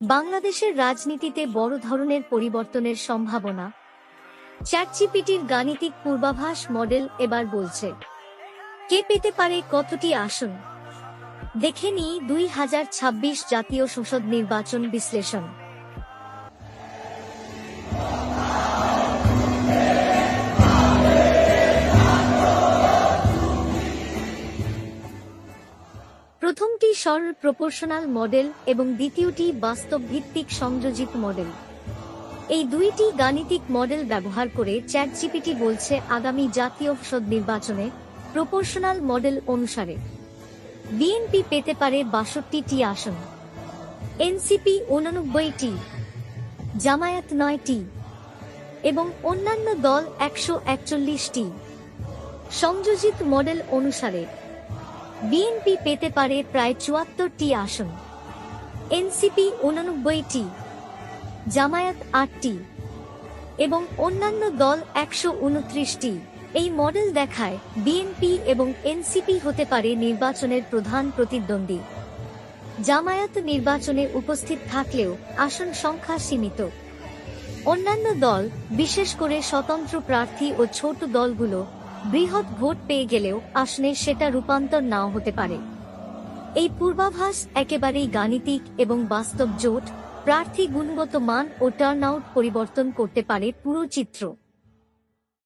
বাংলাদেশের রাজনীতিতে বড় ধরনের পরিবর্তনের সম্ভাবনা। চ্যাটজিপিটির গাণিতিক পূর্বাভাস মডেল এবার বলছে, কে পেতে পারে কতটি আসন? দেখে নিই দুই জাতীয় সংসদ নির্বাচন বিশ্লেষণ। প্রথমটি সরল প্রপোর্শনাল মডেল এবং দ্বিতীয়টি বাস্তব ভিত্তিক সংযোজিত মডেল। এই দুইটি গাণিতিক মডেল ব্যবহার করে চ্যাটজিপিটি বলছে আগামী জাতীয় সংসদ নির্বাচনে প্রপোর্শনাল মডেল অনুসারে। বিএনপি পেতে পারে বাষট্টিটি আসন। এনসিপি উননব্বইটি, জামায়াত নয়টি এবং অন্যান্য দল একশো একচল্লিশটি। সংযোজিত মডেল অনুসারে বিএনপি পেতে পারে প্রায় চুয়াত্তরটি আসন। এনসিপি উননব্বইটি, জামায়াত আটটি এবং অন্যান্য দল একশো উনত্রিশটি। এই মডেল দেখায় বিএনপি এবং এনসিপি হতে পারে নির্বাচনের প্রধান প্রতিদ্বন্দ্বী। জামায়াত নির্বাচনে উপস্থিত থাকলেও আসন সংখ্যা সীমিত। অন্যান্য দল, বিশেষ করে স্বতন্ত্র প্রার্থী ও ছোট দলগুলো বৃহৎ ভোট পেয়ে গেলেও আসনে সেটা রূপান্তর নাও হতে পারে। এই পূর্বাভাস একেবারেই গাণিতিক এবং বাস্তব জোট প্রার্থী গুণগত মান ও টার্নআউট পরিবর্তন করতে পারে পুরো চিত্র।